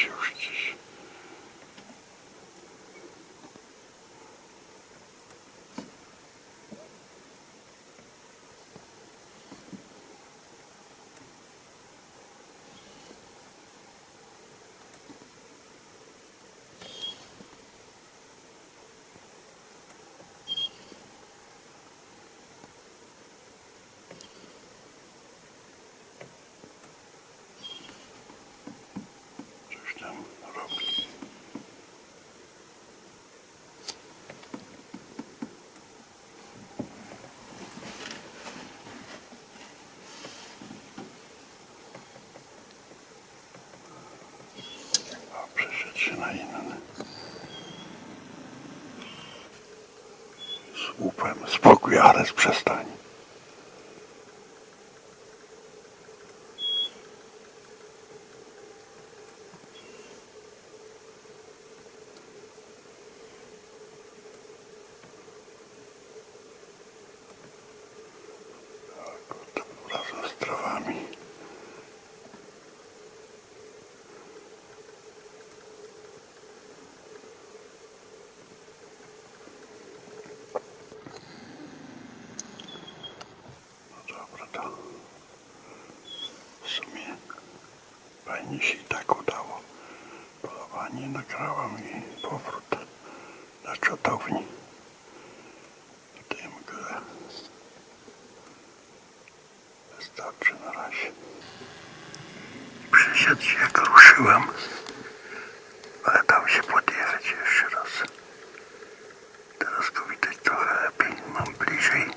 widać już gdzieś. Coś tam robi. O, przeszedł się na inny. Z łupem. Spokój, Ares, przestań. Tak, to razem z trawami. No dobra, to w sumie fajnie się i tak udało. Polowanie nagrałam i powrót na czatowni. Tej mgle. Wystarczy na razie. Przysiadł się jak ruszyłem, ale dał się podjechać jeszcze raz. Teraz go widać trochę lepiej, mam bliżej.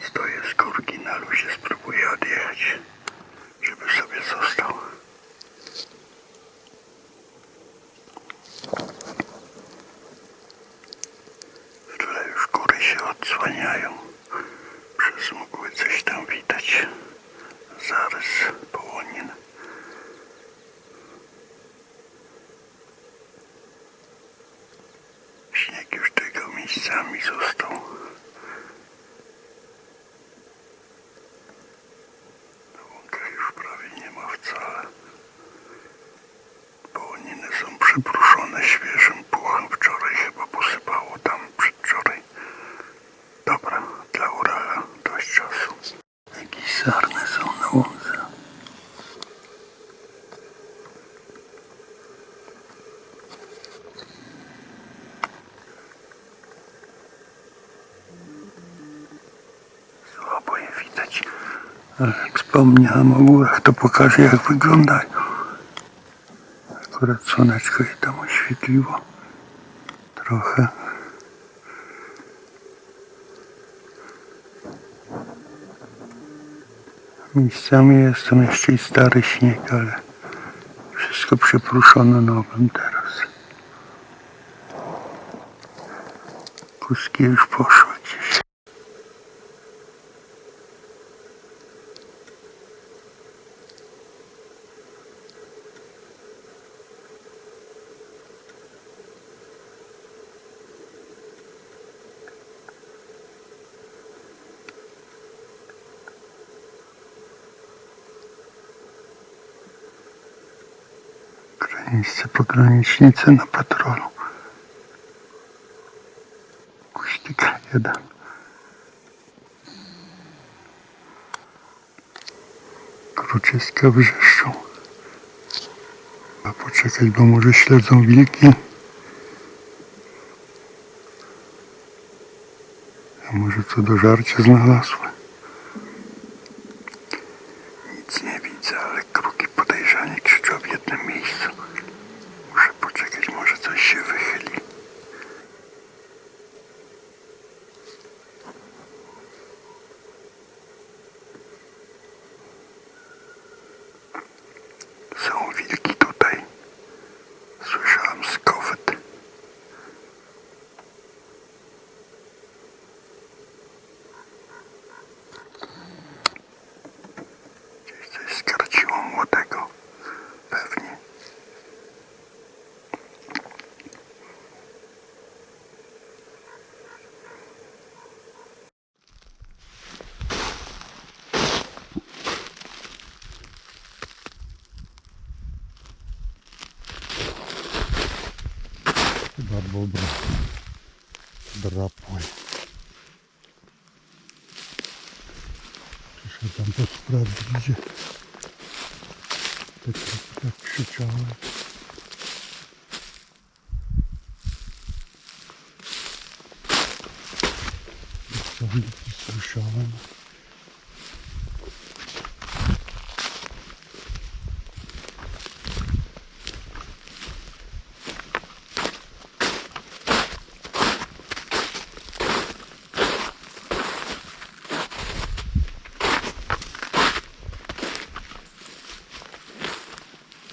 Stoję z górki na luzie, spróbuję odjechać, żeby sobie został. W tle już góry się odsłaniają. Przez mgły coś tam widać. Zarys połonin. Śnieg już tylko miejscami został. Łąka już prawie nie ma wcale. Połoniny są przypruszone świeżym puchem. Wczoraj chyba posypało tam przedwczoraj. Dobra, dla Urala dość czasu. Jakieś sarny są na łące. Słabo je widać. Ale jak wspomniałem o górach, to pokażę jak wyglądają. Akurat słoneczko je tam oświetliło. Trochę. Miejscami jest tam jeszcze i stary śnieg, ale wszystko przypruszono nowym teraz. Kuski już poszły Miejsce pogranicznicy na patrolu. Kuśnik jeden. Kruczyska wrzeszczą. A poczekać, bo może śledzą wilki. A może co do żarcia znalazły. що там по справді дуже так, так шичало. Там якісь вишалені.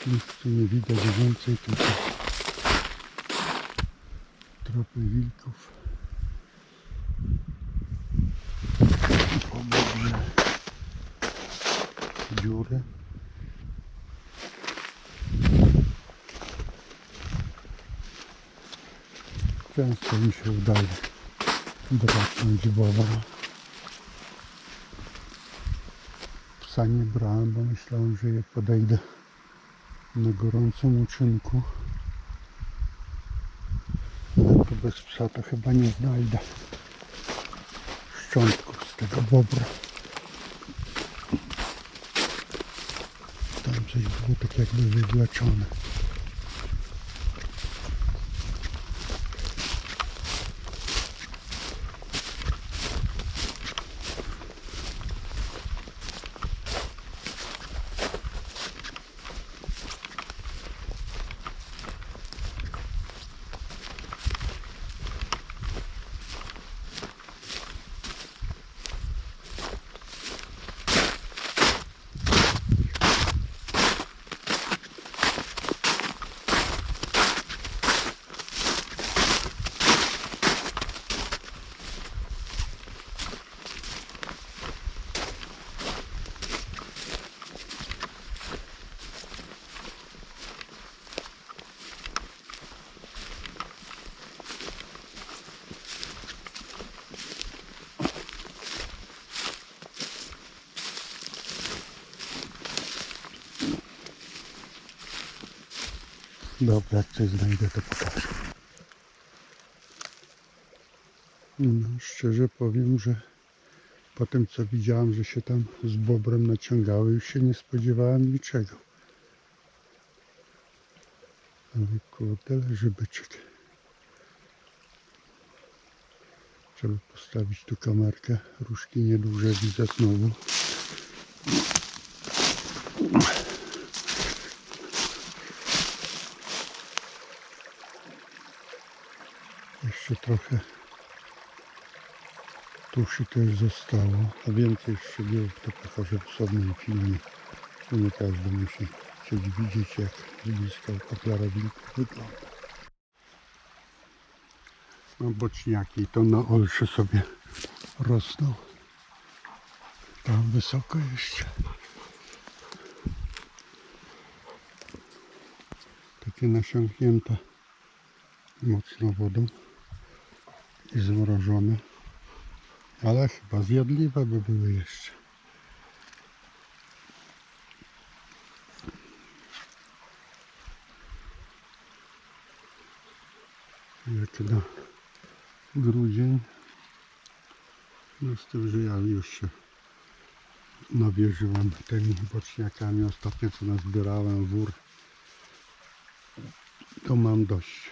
Nic nie widać więcej, tylko tropy wilków. Po dobrze dziury. Często mi się udaje drapnąć bobra. Psa nie brałem, bo myślałem, że jak podejdę na gorącym uczynku. To bez psa to chyba nie znajdę szczątków z tego bobra. Tam coś było tak jakby wywleczone. Dobra, coś znajdę, to pokażę. No, szczerze powiem, że po tym co widziałem, że się tam z bobrem naciągały, już się nie spodziewałem niczego. Ale kurde, leży byczek. Trzeba postawić tu kamerkę. Różki nieduże widzę znowu. Jeszcze trochę tuszy też zostało, a więcej szczegółów to pokażę w osobnym filmie. bo Nie każdy musi chcieć widzieć jak z bliska wilków wygląda. No boczniaki to na olszy sobie rosną. Tam wysoko jeszcze. Takie nasiąknięte mocno wodą i. Ale chyba zjadliwe by były jeszcze. Jak na grudzień. No z tym, że ja już się nawierzyłem tymi boczniakami. Ostatnio co nazbierałem wór. To mam dość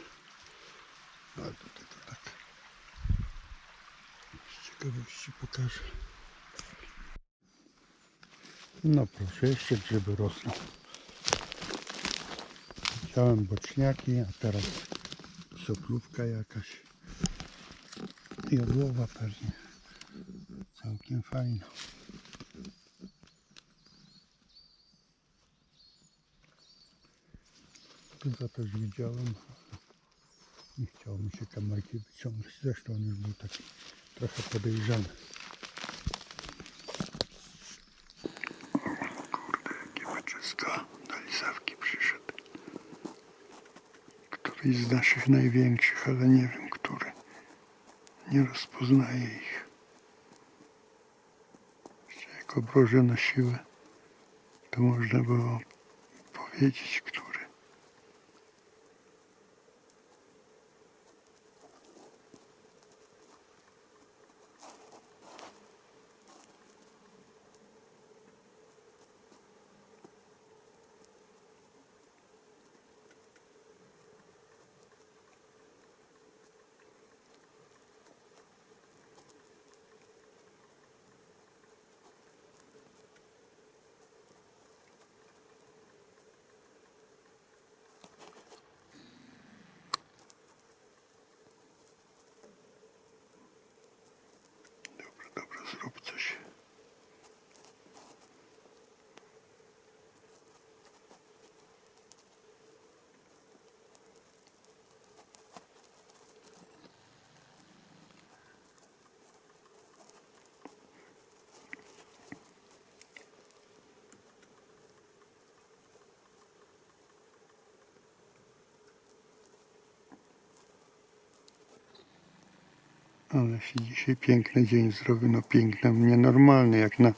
ciekawości pokażę. No proszę, jeszcze grzyby rosną. Chciałem boczniaki, a teraz soplówka jakaś. Jodłowa pewnie. Całkiem fajna. Chyba też widziałem. Nie chciało mi się kamerki wyciągnąć. Zresztą on już był taki trochę jakie wyczyska. Do Lizawki przyszedł. Któryś z naszych największych, ale nie wiem który. Nie rozpoznaję ich. Jak obroże na siłę, to można było powiedzieć, który. Dobra, dobra, zrób coś. Ale się dzisiaj piękny dzień zrobił, no piękny, nienormalny jak na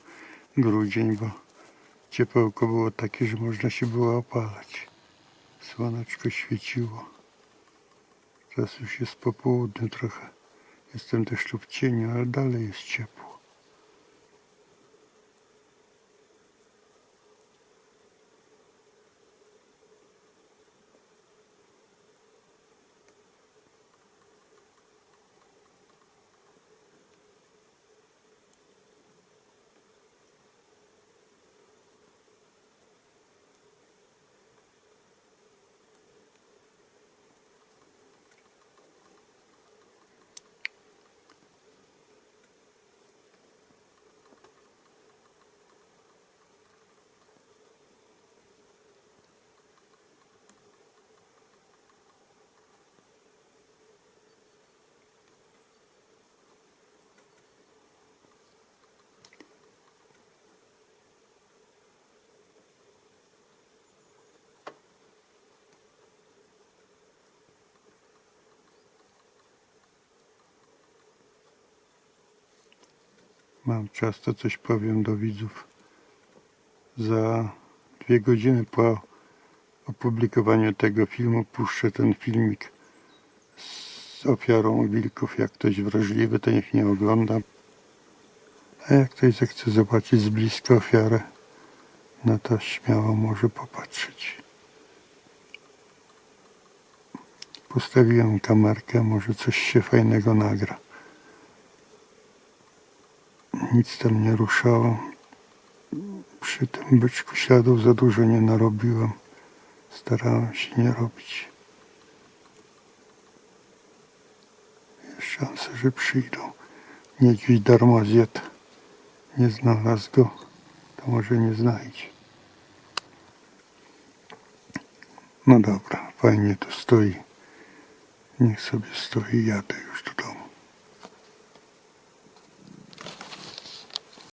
grudzień, bo ciepełko było takie, że można się było opalać. Słoneczko świeciło. Teraz już jest po południu trochę. Jestem też tu w cieniu, ale dalej jest ciepło. Mam czas, to coś powiem do widzów. Za dwie godziny po opublikowaniu tego filmu puszczę ten filmik z ofiarą wilków. Jak ktoś wrażliwy, to niech nie ogląda. A jak ktoś zechce zobaczyć z bliska ofiarę, no to śmiało może popatrzeć. Postawiłem kamerkę, może coś się fajnego nagra. Nic tam nie ruszało. Przy tym byczku śladów za dużo nie narobiłem. Starałem się nie robić. Jest szansa, że przyjdą. Niedźwiedź darmozjed. Nie znalazł go, to może nie znajdzie. No dobra, fajnie to stoi. Niech sobie stoi, jadę